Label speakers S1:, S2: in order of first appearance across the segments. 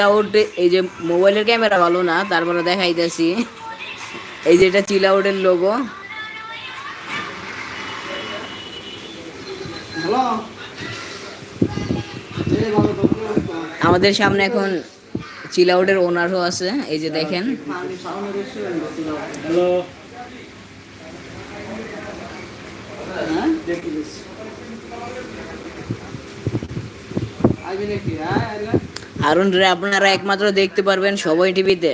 S1: Out এই যে মোবাইলের ক্যামেরা ভালো না তারপরে দেখাইতেছি। এই যে এটা চিল আউটের লোগো? আমাদের সামনে এখন চিল আউটের ওনারও আছে এই যে দেখেন।
S2: হ্যালো
S3: হ্যাঁ? আইবি নাকি হ্যাঁ
S1: হারুন রে আপনারা একমাত্র দেখতে পারবেন সবাই টিভিতে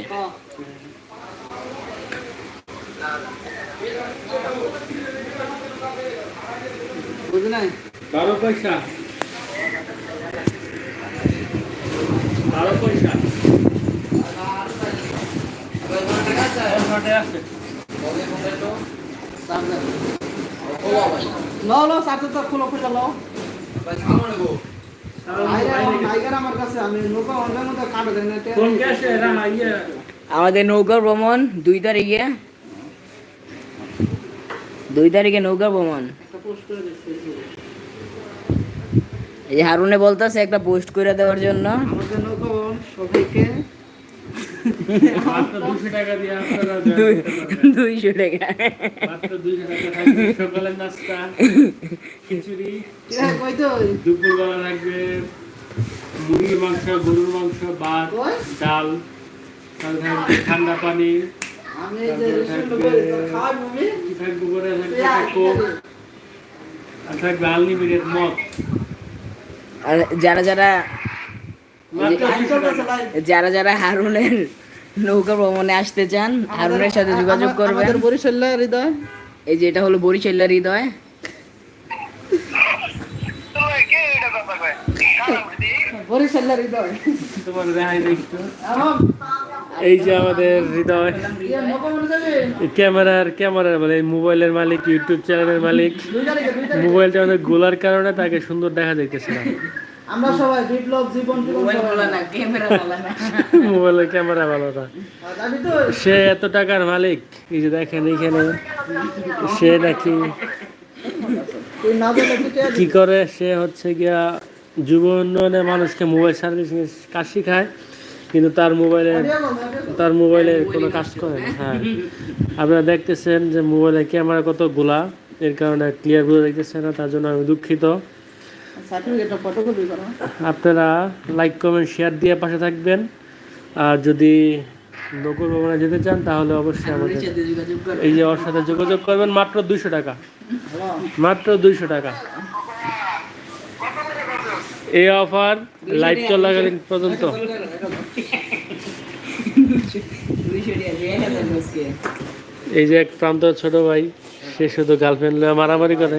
S2: বারো পয়সা। বারো পয়সা।
S3: ল ল সাথে তো খুলো খুলে ল।
S1: আমাদের নৌকা ভ্রমণ দুই তারিখে। দুই তারিখে নৌকা ভ্রমণ। এই হারুনে বলতেছে একটা পোস্ট করে দেওয়ার জন্য।
S3: আমাদের নৌকা ভ্রমণ সবাইকে
S2: মাত্র দুশো টাকা দিয়ে আপনারা
S1: দুই- দুইশো টাকা
S2: সকালের নাস্তা খিচুড়ি
S3: হ্যাঁ,
S2: দুপুরবেলা থাকবে মুরগির মাংস গরুর মাংস ভাত ডাল থাকবে ঠান্ডা পানি থাকবে আর আনলিমিটেড মদ।
S1: আর যারা যারা যারা যারা হারুনের নৌকা ভ্রমণে আসতে চান হারুনের সাথে যোগাযোগ করবেন।
S3: আমাদের বরিশাল হৃদয়।
S1: এই যে এটা হলো বরিশাল্লার হৃদয়।
S3: হৃদয়।
S2: তোমার দেখাই দেখতো এই যে আমাদের হৃদয়।
S3: ইয়ে
S2: ক্যামেরার ক্যামেরার মানে এই মোবাইলের মালিক ইউটিউব চ্যানেলের মালিক। মোবাইলটা আমাদের গোলার কারণে তাকে সুন্দর দেখা যাইতেছে না।
S3: আমরা সবাই বিপ্লব জীবন জীবন
S1: না
S2: মোবাইলের ক্যামেরা ভালো না। সে এত টাকার মালিক এই যে দেখেন এখানে সে নাকি কি করে সে হচ্ছে গিয়া যুব উন্নয়নে মানুষকে মোবাইল সার্ভিস কাজ শিখায় কিন্তু তার মোবাইলে তার মোবাইলে কোনো কাজ করে না হ্যাঁ। আপনারা দেখতেছেন যে মোবাইলের ক্যামেরা কত গোলা এর কারণে ক্লিয়ার বোঝা দেখতেছে না তার জন্য আমি দুঃখিত। আপনারা লাইক কমেন্ট শেয়ার দিয়ে পাশে থাকবেন। আর যদি নকুল ভবনে যেতে চান, তাহলে অবশ্যই আমাদের এই যে ওর সাথে যোগাযোগ করবেন, মাত্র দুইশো টাকা। মাত্র দুইশো টাকা। এই অফার লাইভ চলাকালীন পর্যন্ত। এই যে এক প্রান্ত ছোট ভাই, সে শুধু গার্লফ্রেন্ড মারামারি করে।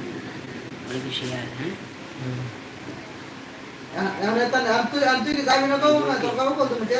S3: ఈ విషయాన్ని అంతే అంతే కాదు